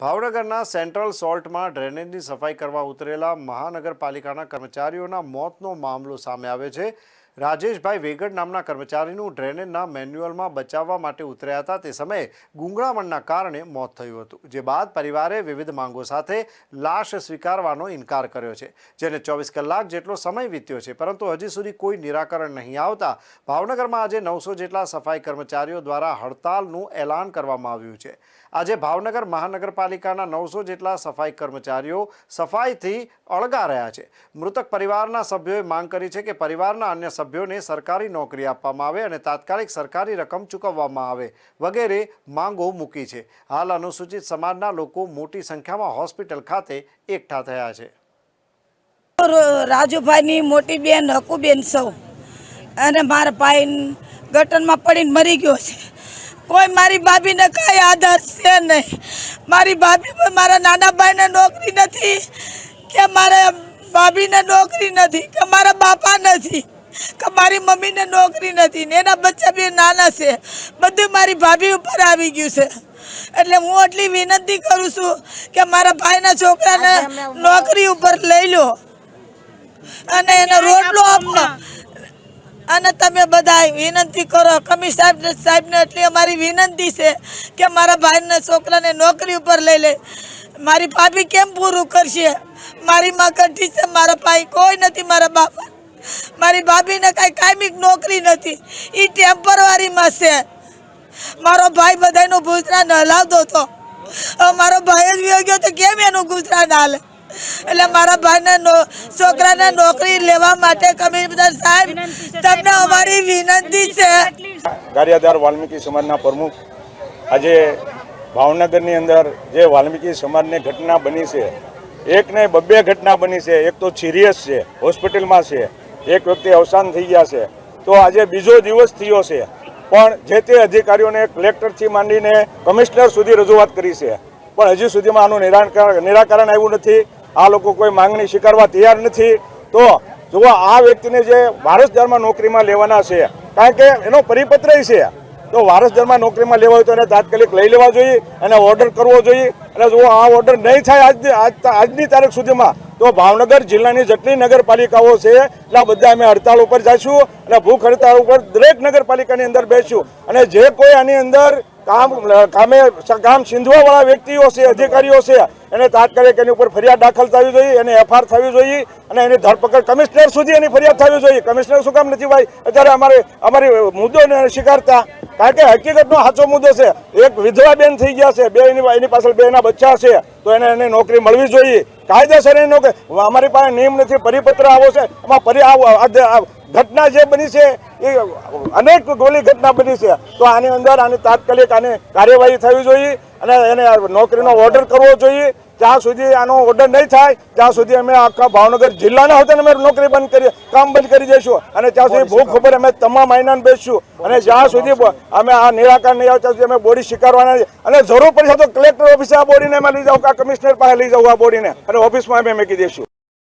ભાવનગરના સેન્ટ્રલ સોલ્ટમાં ડ્રેનેજની સફાઈ કરવા ઉતરેલા મહાનગરપાલિકાના કર્મચારીઓના મોતનો મામલો સામે આવ્યો છે. રાજેશભાઈ વેગડ નામના કર્મચારીનું ડ્રેનેજના મેન્યુઅલમાં બચાવવા માટે ઉતર્યા હતા. તે સમયે ગુંગળામણના કારણે મોત થયું હતું, જે બાદ પરિવારે વિવિધ માંગો સાથે લાશ સ્વીકારવાનો ઇનકાર કર્યો છે, જેને ચોવીસ કલાક જેટલો સમય વીત્યો છે. પરંતુ હજી સુધી કોઈ નિરાકરણ નહીં આવતા ભાવનગરમાં આજે નવસો જેટલા સફાઈ કર્મચારીઓ દ્વારા હડતાલનું એલાન કરવામાં આવ્યું છે. આજે ભાવનગર મહાનગરપાલિકાના નવસો જેટલા સફાઈ કર્મચારીઓ સફાઈથી અળગા રહ્યા છે. મૃતક પરિવારના સભ્યોએ માંગ કરી છે કે પરિવારના અન્ય સભ્યોને સરકારી નોકરી આપવામાં આવે અને તાત્કાલિક સરકારી રકમ ચૂકવવામાં આવે વગેરે માંગો મૂકી છે. હાલ અનુસૂચિત સમાજના લોકો મોટી સંખ્યામાં હોસ્પિટલ ખાતે એકઠા થયા છે. રાજુભાઈની મોટી બેન, હકુબેન સૌ. અને મારા ભાઈ ગટનમાં પડીને મરી ગયો છે. કોઈ મારી ભાભીને કાંઈ આધાર છે નહીં. મારી ભાભી મારા નાના ભાઈને નોકરી નથી, કે મારા ભાભીને નોકરી નથી, કે મારા બાપા નથી. કે મારી મમ્મીને નોકરી નથી ને એના બચ્ચા બી નાના છે. બધું મારી ભાભી ઉપર આવી ગયું છે. એટલે હું એટલી વિનંતી કરું છું કે મારા ભાઈના છોકરાને નોકરી ઉપર લઈ લો. અને એને રોટલો આપો અને તમે બધા વિનંતી કરો કમી સાહેબ સાહેબને એટલી અમારી વિનંતી છે કે મારા ભાઈના છોકરાને નોકરી ઉપર લઈ લે. મારી ભાભી કેમ પૂરું કરશે? મારી માં કંઠી છે મારા ભાઈ કોઈ નથી મારા બાપા મારી ભાભીને કાંઈ કાયમિક નોકરી નથી. એ ટેમ્પરવારીમાં છે. મારો ભાઈ બધાનું ગુજરાન હલાવતો હતો. મારો ભાઈ જ વ્યો ગયો તો કેમ એનું ગુજરાન હાલે? એટલે મારા ભાઈને છોકરાને નોકરી લેવા માટે કમિશનર સાહેબ, તમને અમારી વિનંતી છે. ગારિયાધાર વાલ્મીકી સમાજના પ્રમુખ, આજે ભાવનગરની અંદર જે વાલ્મીકી સમાજની ઘટના બની છે એક ને બબ્બે ઘટના બની છે, એક તો સિરિયસ છે, હોસ્પિટલમાં છે એક વ્યક્તિ અવસાન થઈ ગયા છે. તો આજે બીજો દિવસ થયો છે. પણ જે તે અધિકારીઓને કલેક્ટરથી માંડીને કમિશનર સુધી રજૂઆત કરી છે. પણ હજી સુધીમાં આનું નિરાકરણ નિરાકરણ આવ્યું નથી. આ લોકો કોઈ માંગણી સ્વીકારવા તૈયાર નથી. તો જુઓ આ વ્યક્તિને જે વારસદારમાં નોકરીમાં લેવાના છે, કારણ કે એનો પરિપત્ર છે. તો વારસદારમાં નોકરીમાં લેવા હોય તો એને તાત્કાલિક લઈ લેવા જોઈએ, એને ઓર્ડર કરવો જોઈએ. અને જો આ ઓર્ડર નહીં થાય આજ- આજની તારીખ સુધીમાં તો ભાવનગર જિલ્લાની જેટલી નગરપાલિકાઓ છે, એટલા બધા અમે હડતાળ ઉપર જઈશું અને ભૂખ હડતાળ ઉપર દરેક નગરપાલિકાની અંદર બેસશું. અને જે કોઈ આની અંદર કામ, કામે, કામ સિંધવાવાળા વ્યક્તિઓ છે, અધિકારીઓ છે, એને તાત્કાલિક એની ઉપર ફરિયાદ દાખલ થવી જોઈએ, એને એફઆર થવી જોઈએ, અને એની ધરપકડ કમિશનર સુધી એની ફરિયાદ થવી જોઈએ. કમિશનર શું કામ નથી ભાઈ? અત્યારે અમારે, અમારી મુદ્દોને સ્વીકારતા. કારણ કે હકીકતનો સાચો મુદ્દો છે, એક વિધવા બેન થઈ ગયા છે, બે એની એની પાછળ બે એના બચ્ચા છે, તો એને એને નોકરી મળવી જોઈએ. કાયદેસર એનો કે, અમારી પાસે નિયમ નથી, પરિપત્ર આવો છે એમાં પરી ઘટના જે બની છે, એ અનેક ગોલી ઘટના બની છે. તો આની અંદર આની તાત્કાલિક આની કાર્યવાહી થવી જોઈએ અને એને નોકરીનો ઓર્ડર કરવો જોઈએ. જ્યાં સુધી આનો ઓર્ડર નહીં થાય ત્યાં સુધી અમે આખા ભાવનગર જિલ્લાના હતા અમે નોકરી બંધ કરી કામ બંધ કરી દઈશું. અને ત્યાં સુધી ભૂખ ખબર અમે તમામ મહિનાને બેસીશું. અને જ્યાં સુધી અમે આ નિરાકાર નહીં આવે ત્યાં સુધી અમે બોડી સ્વીકારવાના. અને જરૂર પડશે તો કલેક્ટર ઓફિસે આ બોડીને અમે લઈ જાઉં કે કમિશનર પાસે લઈ જાઉં આ બોડીને. અને ઓફિસમાં અમે મૂકી દઈશું.